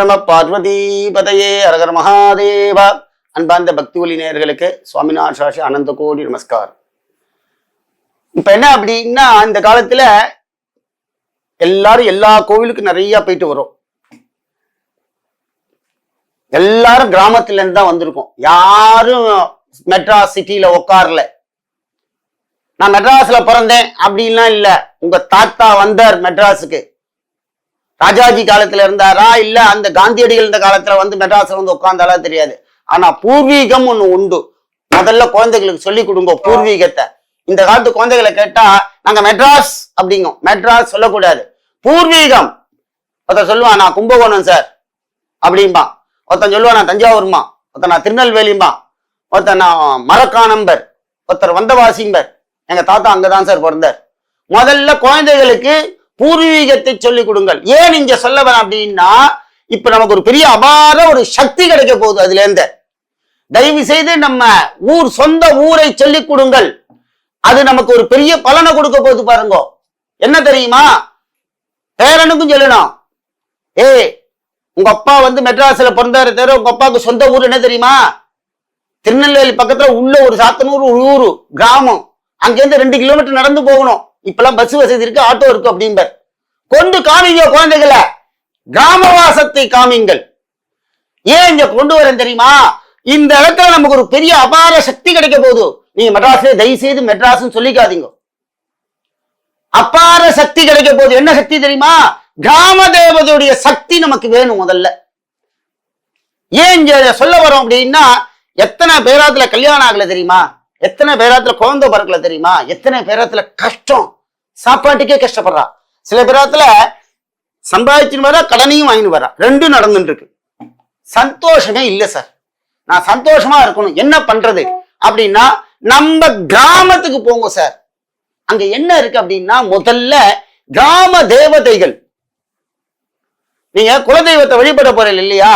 நம பார்வதி பதையே அரகர மகாதேவா. அன்பார்ந்த பக்தி ஒலி நேயர்களுக்கு சுவாமிநாத சாஷி அனந்த கோடி நமஸ்காரம் இப்ப என்ன அப்படின்னா இந்த காலத்துல எல்லாரும் எல்லா கோவிலுக்கும் நிறைய போயிட்டு வரும். எல்லாரும் கிராமத்துல இருந்து தான் வந்திருக்கோம். யாரும் மெட்ராஸ் சிட்டியில உட்காரல நான் மெட்ராஸ்ல பிறந்தேன் அப்படின்லாம் இல்லை. உங்க தாத்தா வந்தார் மெட்ராஸுக்கு. ராஜாஜி காலத்துல இருந்தாரா இல்ல அந்த காந்தியடிகள் இந்த காலத்துல வந்து மெட்ராஸ்ல வந்து உட்கார்ந்தாலா தெரியாது. ஆனா பூர்வீகம் ஒண்ணு உண்டு. முதல்ல குழந்தைகளுக்கு சொல்லி கொடுங்க பூர்வீகத்தை. இந்த காலத்து குழந்தைகளை கேட்டா நாங்க மெட்ராஸ் அப்படிங்கும் மெட்ராஸ் சொல்லக்கூடாது. பூர்வீகம். ஒருத்தன் சொல்லுவான் நான் கும்பகோணம் சார் அப்படிம்பா. ஒருத்தன் சொல்லுவான் நான் தஞ்சாவூர்மா. ஒருத்தன் நான் திருநெல்வேலிம்பா. ஒருத்தன் நான் மரக்கானம்பர் ஒருத்தர் வந்தவாசிம்பர். எங்க தாத்தா அங்கதான் சார் பிறந்தார். முதல்ல குழந்தைகளுக்கு பூர்வீகத்தை சொல்லிக் கொடுங்கள். ஏன் இங்க சொல்ல வரேன் அப்படின்னா இப்ப நமக்கு ஒரு பெரிய அபார ஒரு சக்தி கிடைக்க போகுது அதுல இருந்து தயவு செய்து நம்ம ஊர் சொந்த ஊரை சொல்லிக் கொடுங்கள். அது நமக்கு ஒரு பெரிய பலனை கொடுக்க போகுது பாருங்க. என்ன தெரியுமா? பேரனுக்கும் சொல்லணும். ஏ உங்க அப்பா வந்து மெட்ராஸ்ல பிறந்தாரு தவிர உங்க அப்பாவுக்கு சொந்த ஊர் என்ன தெரியுமா? திருநெல்வேலி பக்கத்துல உள்ள ஒரு சாத்தனூர் ஒரு ஊரு கிராமம். அங்கிருந்து ரெண்டு கிலோமீட்டர் நடந்து போகணும். இப்பெல்லாம் பஸ் வசதி இருக்கு ஆட்டோ இருக்கு அப்படிம்பார். கொண்டு காமிங்க குழந்தைகளை. கிராமவாசத்தை காமிங்கள். ஏன் இங்க கொண்டு வரேன் தெரியுமா? இந்த இடத்துல நமக்கு ஒரு பெரிய அபார சக்தி கிடைக்க போகுது. நீங்க மெட்ராஸ்ல தயவு செய்து மெட்ராஸ்னு சொல்லிக்காதீங்க. அபார சக்தி கிடைக்க போகுது. என்ன சக்தி தெரியுமா? கிராம தேவதையுடைய சக்தி நமக்கு வேணும் முதல்ல. ஏன் இங்க சொல்ல வரோம் அப்படின்னா எத்தனை பேராத்துல கல்யாணம் ஆகல தெரியுமா? எத்தனை பேராத்துல குழந்தை பிறக்கல தெரியுமா? எத்தனை பேராத்துல கஷ்டம்? சாப்பாட்டுக்கே கஷ்டப்படுறா. சில பேராத்துல சம்பாதிச்சுன்னு வரா கடனையும் வாங்கின்னு வரா ரெண்டும் நடந்துட்டு இருக்கு. சந்தோஷமே இல்லை சார். நான் சந்தோஷமா இருக்கணும். என்ன பண்றது? அப்படின்னா நம்ம கிராமத்துக்கு போங்க சார். அங்க என்ன இருக்கு அப்படின்னா முதல்ல கிராம தேவதைகள். நீங்க குலதெய்வத்தை வழிபட போறீங்க இல்லையா?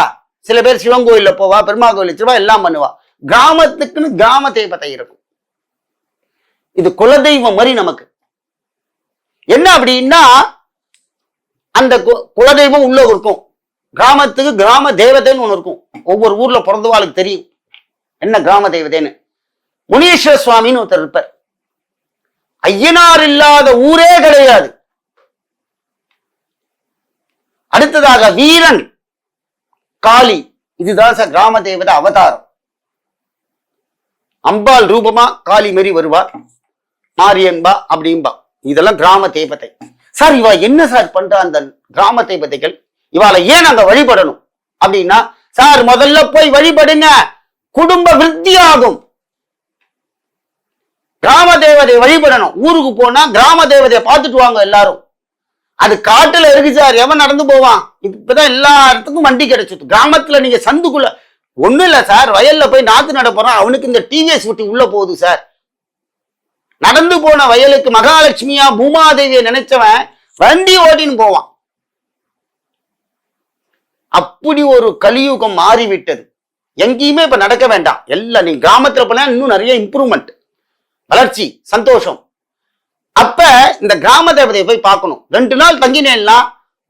சில பேர் சிவன் கோயில்ல போவா பெருமா கோயில் வச்சிருவா எல்லாம் பண்ணுவா. கிராமத்துக்குன்னு கிராம தெய்வத்தை இருக்கும். இது குலதெய்வம் மாதிரி நமக்கு. என்ன அப்படின்னா அந்த கு- குலதெய்வம் உள்ள இருக்கும். கிராமத்துக்கு கிராம தேவதைன்னு ஒண்ணு இருக்கும். ஒவ்வொரு ஊர்ல பிறந்தவாளுக்கு தெரியும். என்ன கிராம தேவதைன்னு? முனீஸ்வர சுவாமின்னு ஒருத்தர் இருப்பார். ஐயனார் இல்லாத ஊரே கிடையாது. அடுத்ததாக வீரன் காளி. இதுதான் சார் கிராம தேவதை அவதாரம். அம்பாள் ரூபமா காளி மாரி வருவார் மாரியன்பா அப்படிம்பா இதெல்லாம் கிராம தெய்வத்தை. சார் இவா என்ன சார் பண்றா அந்த கிராம தெய்வத்தைகள் இவாளை ஏன் நாங்க வழிபடணும்? அப்படின்னா சார் முதல்ல போய் வழிபடுங்க. குடும்ப விருத்தி ஆகும் கிராம தேவதையை வழிபடணும். ஊருக்கு போனா கிராம தேவதையை பார்த்துட்டு வாங்க எல்லாரும். அது காட்டுல இருக்கு சார். எவன் நடந்து போவான்? இப்பதான் எல்லா இடத்துக்கும் வண்டி கிடைச்சது கிராமத்துல நீங்க சந்துக்குள்ள ஒண்ணும் இல்ல சார். வயல்ல போய் நாத்து நட போறான். அவனுக்கு இந்த டிவிஎஸ் ஊட்டி உள்ள போகுது சார். நடந்து போன வயலுக்கு மகாலட்சுமியா பூமாதேவியை நினைச்சவன் வண்டி ஓட்டின்னு போவான். அப்படி ஒரு கலியுகம் மாறிவிட்டது. எங்கேயுமே இப்ப நடக்க வேண்டாம். எல்லாம் நீ கிராமத்துல போனா இன்னும் நிறைய இம்ப்ரூவ்மெண்ட் வளர்ச்சி சந்தோஷம். அப்ப இந்த கிராம தேவதையை போய் பார்க்கணும். ரெண்டு நாள் தங்கினேன்னா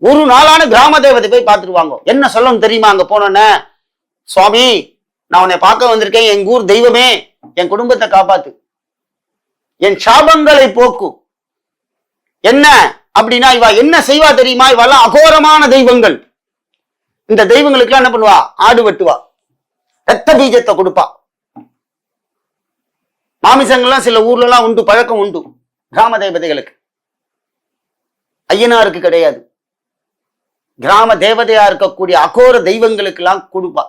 ஒரு நாளான கிராம தேவதை போய் பார்த்துருவாங்க. என்ன சொல்லணும் தெரியுமா அங்க போனோன்னே? சுவாமி நான் உன்னை பார்க்க வந்திருக்கேன். எங்க ஊர் தெய்வமே. என் குடும்பத்தை காப்பாத்து. என் சாபங்களை போக்கு. என்ன அப்படின்னா இவா என்ன செய்வா தெரியுமா? இவெல்லாம் அகோரமான தெய்வங்கள். இந்த தெய்வங்களுக்குலாம் என்ன பண்ணுவா? ஆடு வெட்டுவா. ரத்த பீஜத்தை கொடுப்பா. மாமிசங்கள்லாம் சில ஊர்ல எல்லாம் உண்டு பழக்கம் உண்டு கிராம தேவதைகளுக்கு. ஐயனாருக்கு கிடையாது. கிராம தேவதையா இருக்கக்கூடிய அகோர தெய்வங்களுக்கு எல்லாம் கொடுப்பா.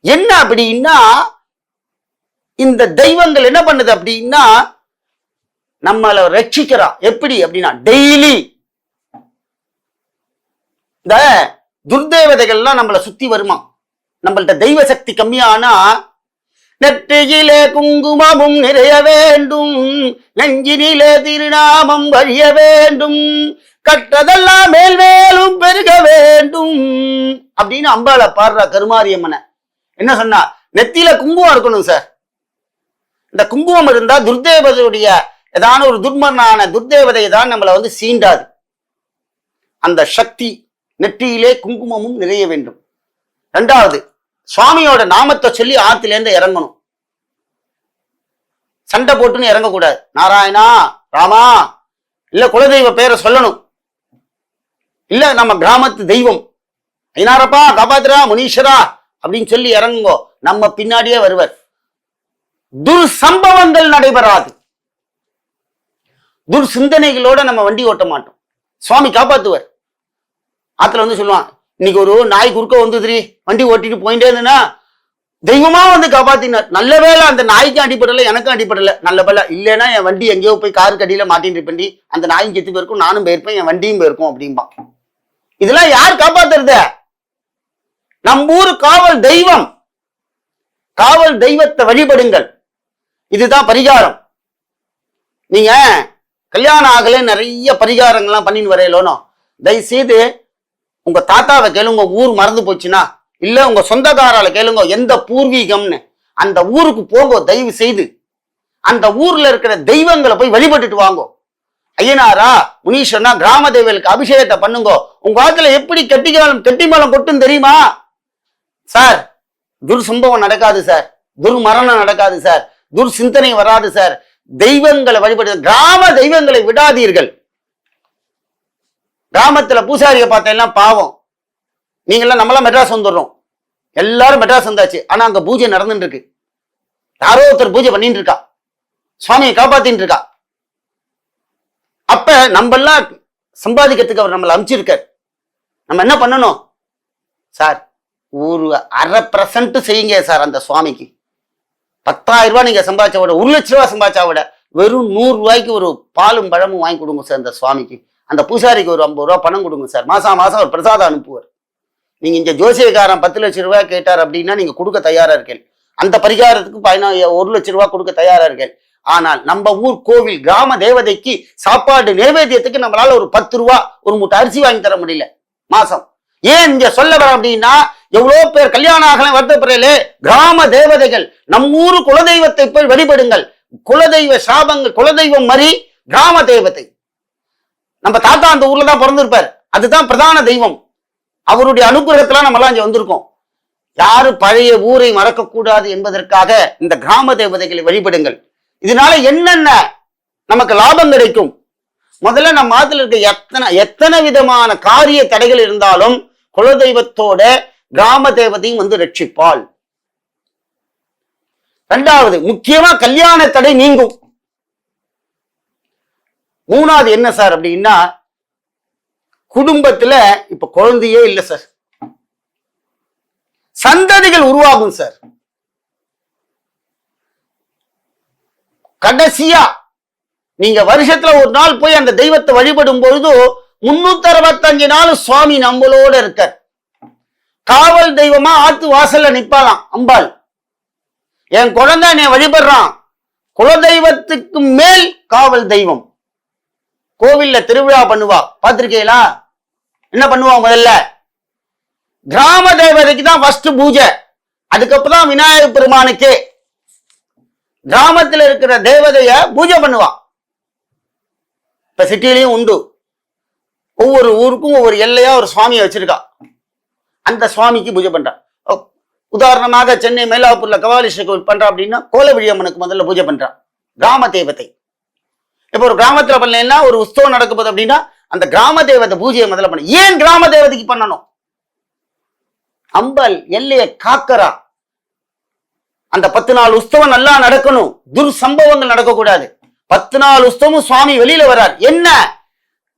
என்ன அப்படின்னா இந்த தெய்வங்கள் என்ன பண்ணுது அப்படின்னா நம்மளை ரட்சிக்கிறா. எப்படி அப்படின்னா டெய்லி இந்த துர்தேவதைகள்லாம் நம்மளை சுத்தி வருமா? நம்மள்ட்ட தெய்வ சக்தி கம்மியானா நெற்றியிலே குங்குமமும் நிறைய வேண்டும் நெஞ்சினிலே திருநாமம் வழிய வேண்டும் கற்றதெல்லாம் மேல் மேலும் பெருக வேண்டும் அப்படின்னு அம்பாளை பாடுறா கருமாரியம்மனை. என்ன சொன்னா நெத்தியில குங்குமம் இருக்கணும் சார். இந்த குங்குமம் இருந்தா துர்தேவதையுடைய ஏதான ஒரு துர்மனான துர்தேவதை தான் நம்மளை வந்து சீண்டாது. அந்த சக்தி நெற்றியிலே குங்குமமும் நிறைய வேண்டும். ரெண்டாவது சுவாமியோட நாமத்தை சொல்லி ஆத்திலேருந்து இறங்கணும். சண்டை போட்டுன்னு இறங்கக்கூடாது. நாராயணா ராமா இல்ல குலதெய்வ பேரை சொல்லணும். இல்ல நம்ம கிராமத்து தெய்வம் ஐநாரப்பா காப்பாத்துறா முனீஸ்வரா அப்படின்னு சொல்லி இறங்குங்கோ நம்ம பின்னாடியே வருவர். துர்சம்பவங்கள் நடைபெறாது. துர் சிந்தனைகளோட நம்ம வண்டி ஓட்ட மாட்டோம். சுவாமி காப்பாத்துவர். ஆத்துல வந்து சொல்லுவான் இன்னைக்கு ஒரு நாய் குறுக்க வந்துதுரி வண்டி ஓட்டிட்டு போயிட்டே இருந்தேன்னா தெய்வமா வந்து காப்பாத்தினார். நல்ல வேலை அந்த நாய்க்கும் அடிப்படல எனக்கும் அடிப்படல நல்ல வேலை இல்லைன்னா என் வண்டி எங்கேயோ போய் காரு கடியில மாட்டிட்டு இருப்பேன்டி. அந்த நாயும் செத்து போயிருக்கும் நானும் போயிருப்பேன் என் வண்டியும் போயிருக்கும் அப்படிம்பான். இதெல்லாம் யார் காப்பாத்துறது? நம்ம ஊர் காவல் தெய்வம். காவல் தெய்வத்தை வழிபடுங்கள். இதுதான் பரிகாரம். நீங்க கல்யாணம் ஆகல நிறைய பரிகாரங்கள்லாம் பண்ணின்னு வரையலோனோ தயவு செய்து உங்க தாத்தாவை கேளுங்க ஊர் மறந்து போச்சுன்னா இல்ல உங்க சொந்தக்காரால கேளுங்க எந்த பூர்வீகம்னு. அந்த ஊருக்கு போங்க தயவு செய்து அந்த ஊர்ல இருக்கிற தெய்வங்களை போய் வழிபட்டுட்டு வாங்கோ. ஐயனாரா முனீஸ்வரனா கிராம தெய்வங்களுக்கு அபிஷேகத்தை பண்ணுங்க. உங்க காலத்துல எப்படி கெட்டிக்காலம் கெட்டிமலம் கொட்டும் தெரியுமா? சார் துர்சம்பவம் நடக்காது சார். துர்மரணம் நடக்காது சார். துர் சிந்தனை வராது சார் தெய்வங்களை வழிபடு கிராம தெய்வங்களை விடாதீர்கள். கிராமத்துல பூசாரியை பார்த்தேன்னா பாவம். நீங்களாம் நம்மளாம் மெட்ராஸ் வந்துடுறோம். எல்லாரும் மெட்ராஸ் வந்தாச்சு. ஆனா அங்க பூஜை நடந்துட்டு இருக்கு யாரோ ஒருத்தர் பூஜை பண்ணிட்டு இருக்கா சுவாமியை காப்பாத்தின்னு இருக்கா அப்ப நம்ம எல்லாம் சம்பாதிக்கிறதுக்கு அவர் நம்மளை அனுப்பிச்சிருக்கார். நம்ம என்ன பண்ணணும்? சார் ஒரு அரை பர்சன்ட் செய்யுங்க சார் அந்த சுவாமிக்கு. பத்தாயிரம் ரூபாய் நீங்க சம்பாதிச்சா விட ஒரு லட்ச ரூபாய் சம்பாதிச்சா விட வெறும் நூறு ரூபாய்க்கு ஒரு பாலும் பழமும் வாங்கி கொடுங்க சார் அந்த சுவாமிக்கு. அந்த பூசாரிக்கு ஒரு ஐம்பது ரூபா பணம் கொடுங்க சார். மாசம் மாசம் ஒரு பிரசாதம் அனுப்புவார். நீங்க இங்க ஜோசியக்காரன் பத்து லட்சம் ரூபாய் கேட்டார் அப்படின்னா நீங்க கொடுக்க தயாரா இருக்கேன். அந்த பரிகாரத்துக்கு பதினா ஒரு லட்சம் ரூபாய் கொடுக்க தயாரா இருக்கேன். ஆனால் நம்ம ஊர் கோவில் கிராம தேவதைக்கு சாப்பாடு நைவேத்தியத்துக்கு நம்மளால ஒரு பத்து ரூபா ஒரு மூட்டை அரிசி வாங்கி தர முடியல. மாசம். ஏன் இங்க சொல்ல வர அப்படின்னா எவ்வளவு பேர் கல்யாணம் ஆகல வருத்தப்படுறே கிராம தேவதைகள் நம் ஊரு குலதெய்வத்தை போய் வழிபடுங்கள். குலதெய்வ சாபங்கள் குலதெய்வம் மாதிரி கிராம தெய்வத்தை நம்ம தாத்தா அந்த ஊர்ல தான் பிறந்திருப்பார். அதுதான் பிரதான தெய்வம். அவருடைய அனுகிரகத்துல நம்ம எல்லாம் இங்க வந்திருக்கோம். யாரு பழைய ஊரை மறக்கக்கூடாது என்பதற்காக இந்த கிராம தேவதைகளை வழிபடுங்கள். இதனால என்னென்ன நமக்கு லாபம் கிடைக்கும்? முதல்ல நம்ம மாதத்துல இருக்க எத்தனை எத்தனை விதமான காரிய தடைகள் இருந்தாலும் குலதெய்வத்தோட கிராம தேவதையும் வந்து ரட்சிப்பாள். ரெண்டாவது முக்கியமா கல்யாண தடை நீங்கும். மூணாவது என்ன சார் அப்படின்னா குடும்பத்துல இப்ப குழந்தையே இல்லை சார். சந்ததிகள் உருவாகும் சார். கடைசியா நீங்க வருஷத்துல ஒரு நாள் போய் அந்த தெய்வத்தை வழிபடும் பொழுதும் முன்னூத்தி அறுபத்தஞ்சு நாள் சுவாமி நம்மளோட இருக்க காவல் தெய்வமா ஆத்து வாசல்ல நிப்பாளாம் அம்பாள். என் குழந்தை என்னை வழிபடுறான். குலதெய்வத்துக்கு மேல் காவல் தெய்வம். கோவில்ல திருவிழா பண்ணுவா. பார்த்திருக்கீங்களா? என்ன பண்ணுவா முதல்ல? கிராம தேவதைக்கு தான் ஃபர்ஸ்ட் பூஜை. அதுக்கப்புறம் தான் விநாயகர் பெருமானுக்கு. கிராமத்தில் இருக்கிற தேவதைய பூஜை பண்ணுவான் இப்ப சிட்டிலையும் உண்டு. ஒவ்வொரு ஊருக்கும் ஒவ்வொரு எல்லையா ஒரு சுவாமியை வச்சிருக்கா. அந்த சுவாமிக்கு பூஜை பண்றா. உதாரணமாக சென்னை மயிலாப்பூர்ல கபாலீஸ்வரர் கோவில் பண்றா அப்படின்னா கோலவிழியம்மனுக்கு முதல்ல பூஜை பண்றா. கிராம தேவத்தை இப்போ ஒரு கிராமத்துல பண்ணலைன்னா ஒரு உற்சவம் நடக்கும்போது அப்படின்னா அந்த கிராம தேவதை பூஜையை முதல்ல பண்ண. ஏன் கிராம தேவதைக்கு பண்ணணும்? அம்பல் எல்லையை காக்கரா அந்த பத்து நாள் உற்சவம் நல்லா நடக்கணும். துர் சம்பவங்கள் நடக்கக்கூடாது. பத்து நாள் உற்சவமும் சுவாமி வெளியில வர்றார். என்ன?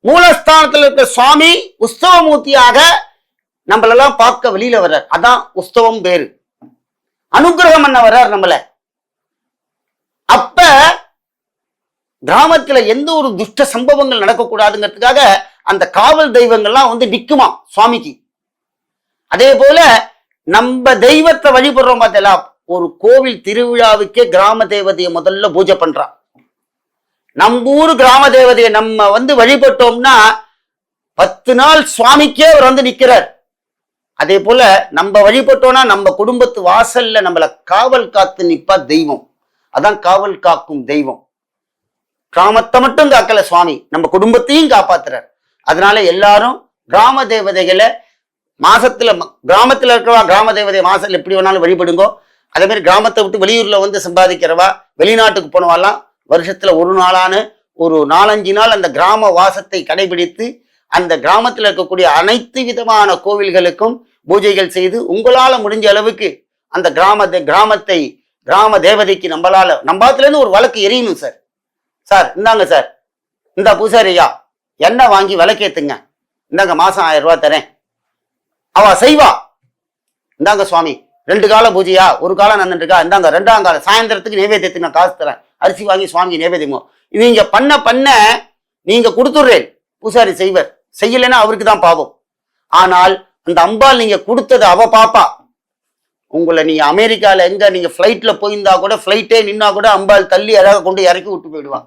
மூலஸ்தானத்துல இருக்க சுவாமி உஸ்தவமூர்த்தியாக நம்மளெல்லாம் பார்க்க வெளியில வர்றார். அதான் உஸ்தவம் பேரு. அனுகிரகம் பண்ண வர்றார் நம்மள. அப்ப கிராமத்துல எந்த ஒரு துஷ்ட சம்பவங்கள் நடக்கக்கூடாதுங்கிறதுக்காக அந்த காவல் தெய்வங்கள்லாம் வந்து நிற்குமா சுவாமிக்கு. அதே போல நம்ம தெய்வத்தை வழிபடுறோம் பார்த்தீங்களா? ஒரு கோவில் திருவிழாவுக்கே கிராம தேவதையை முதல்ல பூஜை பண்றான். நம்ம ஊர் கிராம தேவதையை நம்ம வந்து வழிபட்டோம்னா பத்து நாள் சுவாமிக்கே அவர் வந்து நிற்கிறார் அதே போல நம்ம வழிபட்டோம்னா நம்ம குடும்பத்து வாசல்ல நம்மளை காவல் காத்து நிற்பா தெய்வம். அதான் காவல் காக்கும் தெய்வம். கிராமத்தை மட்டும் காக்கல சுவாமி நம்ம குடும்பத்தையும் காப்பாத்துறார். அதனால எல்லாரும் கிராம தேவதைகளை மாசத்துல ம- கிராமத்துல இருக்கிறவா கிராம தேவதை மாசத்துல எப்படி வேணாலும் வழிபடுங்கோ. அதே மாதிரி கிராமத்தை விட்டு வெளியூர்ல வந்து சம்பாதிக்கிறவா வெளிநாட்டுக்கு போனவாலாம் வருஷத்துல ஒரு நாளான ஒரு நாலஞ்சு நாள் அந்த கிராம வாசத்தை கடைபிடித்து அந்த கிராமத்தில் இருக்கக்கூடிய அனைத்து விதமான கோவில்களுக்கும் பூஜைகள் செய்து உங்களால முடிஞ்ச அளவுக்கு அந்த கிராமத்தை கிராமத்தை கிராம தேவதைக்கு நம்மளால நம்பாத்துலேருந்து ஒரு வழக்கு எரியணும் சார். சார் இந்தாங்க சார். இந்த பூசாரியா எண்ணெய் வாங்கி விளக்கேத்துங்க. இந்தாங்க மாசம் ஆயிரம் ரூபாய் தரேன். அவ செய்வா. இந்தாங்க சுவாமி. ரெண்டு கால பூஜையா? ஒரு காலம் நடந்துட்டுருக்கா இந்தாங்க ரெண்டாம் காலம். சாயந்தரத்துக்கு நைவேத்தியத்துக்கு நான் காசு தரேன். அரிசி வாங்கி சுவாமி நைவேத்தியமோ நீங்க பண்ண பண்ண நீங்க கொடுத்துடுறேன். பூசாரி செய்வர். செய்யலைன்னா அவருக்கு தான் பாவம். ஆனால் அந்த அம்பாள் நீங்க கொடுத்தது அவ பாப்பா. உங்களை நீங்க அமெரிக்கால எங்க நீங்க ஃப்ளைட்ல போயிருந்தா கூட ஃப்ளைட்டே நின்னா கூட அம்பாள் தள்ளி அழகாக கொண்டு இறக்கி விட்டு போயிடுவான்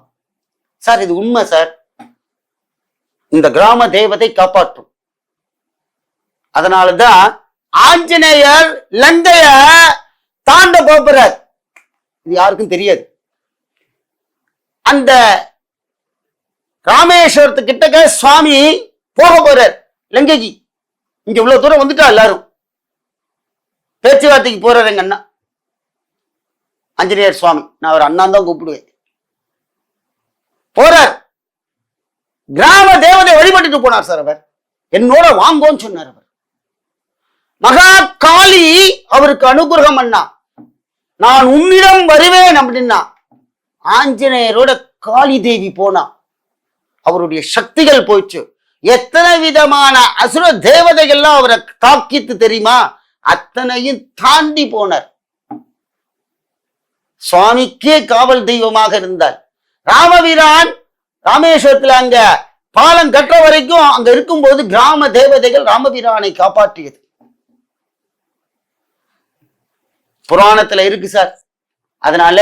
சார் இது உண்மை சார் இந்த கிராம தெய்வத்தை காப்பாற்றும். அதனாலதான் ஆஞ்சநேயர் லங்கைய தாண்ட போகிறார் இது யாருக்கும் தெரியாது. அந்த ராமேஸ்வரத்து கிட்டக்க சுவாமி போக போறார். லங்கைக்கு. இங்க இவ்வளவு தூரம் வந்துட்டா எல்லாரும். பேச்சுவார்த்தைக்கு போறாரு எங்க அண்ணா. ஆஞ்சநேயர் சுவாமி. நான் அவர் அண்ணா தான் கூப்பிடுவேன். போறார். கிராம தேவதை வழிபட்டுட்டு போனார் சார் அவர். என்னோட வாங்கோன்னு சொன்னார் அவர். மகா காளி அவருக்கு அனுகிரகம் பண்ணா நான் உன்னிடம் வருவேன் அப்படின்னா ஆஞ்சநேயரோட காளி தேவி போனா அவருடைய சக்திகள் போச்சு எத்தனை விதமான அசுர தேவதைகள்லாம் அவரை தாக்கித்து தெரியுமா? அத்தனையும் தாண்டி போனார். சுவாமிக்கே காவல் தெய்வமாக இருந்தார். ராமவீரான் ராமேஸ்வரத்துல அங்க பாலம் கட்டுற வரைக்கும் அங்க இருக்கும்போது கிராம தேவதைகள் ராமவீரானை காப்பாற்றியது. புராணத்துல இருக்கு சார். அதனால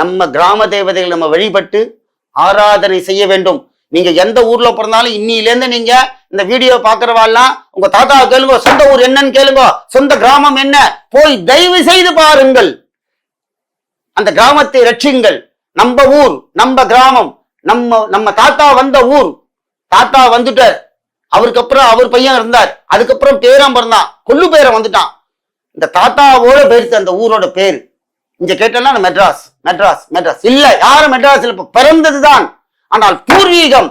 நம்ம கிராம தேவதைகள் நம்ம வழிபட்டு ஆராதனை செய்ய வேண்டும். நீங்க எந்த ஊர்ல பிறந்தாலும் இன்னிலேருந்து நீங்க இந்த வீடியோ பாக்குறவாள்லாம் உங்க தாத்தா கேளுங்க சொந்த ஊர் என்னன்னு கேளுங்க சொந்த கிராமம் என்ன போய் தயவு செய்து பாருங்கள். அந்த கிராமத்தை ரட்சிங்கள் நம்ம ஊர் நம்ம கிராமம் நம்ம நம்ம தாத்தா வந்த ஊர். தாத்தா வந்துட்டார். அவருக்கு அப்புறம் அவர் பையன் இருந்தார். அதுக்கப்புறம் பேரம் பிறந்தான் கொல்லு பேரம் வந்துட்டான். இந்த தாத்தாவோட பேருக்கு அந்த ஊரோட பேர். இங்க கேட்டோம்னா மெட்ராஸ் மெட்ராஸ் மெட்ராஸ். இல்ல யாரும் மெட்ராஸ்ல இப்ப பிறந்ததுதான். ஆனால் பூர்வீகம்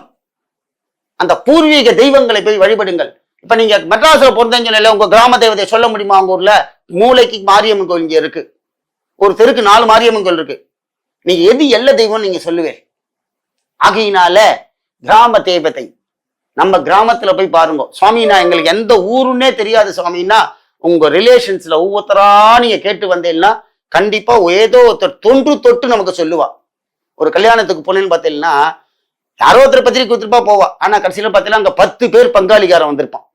அந்த பூர்வீக தெய்வங்களை போய் வழிபடுங்கள். இப்ப நீங்க மெட்ராஸ்ல பிறந்தேன்னு சொன்னீங்கல்ல, உங்க கிராம தெய்வத்தை சொல்ல முடியுமா உங்க ஊர்ல? மூளைக்கு மாரியம்மன் கோயில் இங்க இருக்கு. ஒரு தெருக்கு நாலு மாரியம்மன் கோயில் இருக்கு. நீங்க எது எல்ல தெய்வம் நீங்க சொல்லுவேன். ஆகையினால கிராம தெய்வத்தை நம்ம கிராமத்துல போய் பாருங்க. சுவாமினா எங்களுக்கு எந்த ஊருன்னே தெரியாது சுவாமின்னா உங்க ரிலேஷன்ஸ்ல ஒவ்வொருத்தரா நீங்க கேட்டு வந்தீங்கன்னா கண்டிப்பா ஏதோ ஒருத்தர் தொன்று தொட்டு நமக்கு சொல்லுவா. ஒரு கல்யாணத்துக்கு போனேன்னு பார்த்தீங்கன்னா யாரோ ஒருத்தர் பத்திரிக்கை கொடுத்துருப்பா போவா. ஆனா கடைசியில பார்த்தீங்கன்னா அங்க பத்து பேர் பங்காளிகாரன் வந்திருப்பான்.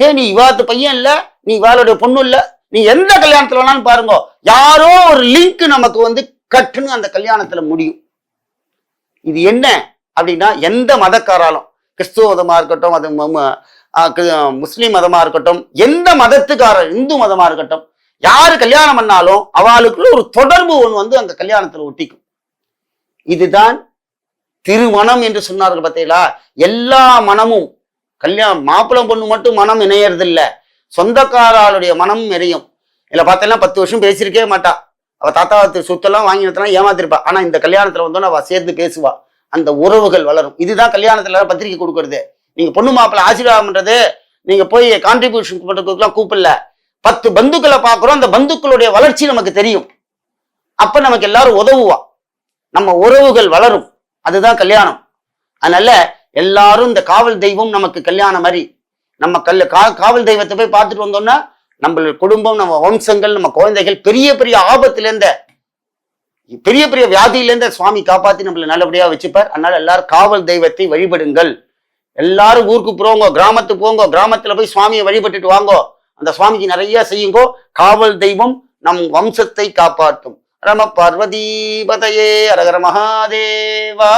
ஏ நீ இவாத்து பையன் இல்ல நீ இவாளுடைய பொண்ணு இல்ல நீ எந்த கல்யாணத்துல வேணாலும் பாருங்க. யாரோ ஒரு லிங்க் நமக்கு வந்து கட்டுன்னு அந்த கல்யாணத்துல முடியும். இது என்ன? அப்படின்னா எந்த மதக்காராலும் கிறிஸ்துவ மதமா இருக்கட்டும் அது முஸ்லீம் மதமா இருக்கட்டும் எந்த மதத்துக்காரர் இந்து மதமா இருக்கட்டும் யாரு கல்யாணம் பண்ணாலும் அவளுக்குள்ள ஒரு தொடர்பு ஒன்று வந்து அந்த கல்யாணத்துல ஒட்டிக்கும். இதுதான் திருமணம் என்று சொன்னார்கள் பார்த்தீங்களா எல்லா மனமும் கல்யாணம் மாப்பிளம் பொண்ணு மட்டும் மனம் இணையறது இல்லை சொந்தக்காராளுடைய மனம் இணையும் இல்ல பார்த்தீங்கன்னா பத்து வருஷம் பேசியிருக்கே மாட்டா. அவ தாத்தா சொத்தெல்லாம் வாங்கி ஏமாத்திருப்பா. ஆனா இந்த கல்யாணத்துல வந்தோன்னா அவ சேர்ந்து பேசுவா. அந்த உறவுகள் வளரும். இதுதான் கல்யாணத்துல பத்திரிக்கை கொடுக்கறது. நீங்க பொண்ணு மாப்பிள்ளை ஆசீர்வாதம் பண்றது நீங்க போய் கான்ட்ரிபியூஷன் பண்றதுக்குலாம் கூப்பிடல. பத்து பந்துக்களை பார்க்குறோம் அந்த பந்துக்களுடைய வளர்ச்சி நமக்கு தெரியும். அப்ப நமக்கு எல்லாரும் உதவுவா நம்ம உறவுகள் வளரும். அதுதான் கல்யாணம். அதனால எல்லாரும் இந்த காவல் தெய்வம் நமக்கு கல்யாணம் மாதிரி. நம்ம கல் கா காவல் தெய்வத்தை போய் பார்த்துட்டு வந்தோம்னா நம்மளோட குடும்பம் நம்ம வம்சங்கள் நம்ம குழந்தைகள் பெரிய பெரிய ஆபத்துல பெரிய பெரிய வியாதியிலேருந்து சுவாமி காப்பாத்தி நம்மளை நல்லபடியா வச்சுப்பார். அதனால எல்லாரும் காவல் தெய்வத்தை வழிபடுங்கள். எல்லாரும் ஊருக்கு போங்க கிராமத்துக்கு போங்க கிராமத்துல போய் சுவாமியை வழிபட்டுட்டு வாங்கோ. அந்த சுவாமிக்கு நிறைய செய்யுங்கோ. காவல் தெய்வம் நம் வம்சத்தை காப்பாற்றும். ரம பார்வதி பதையே அரகர மகாதேவா.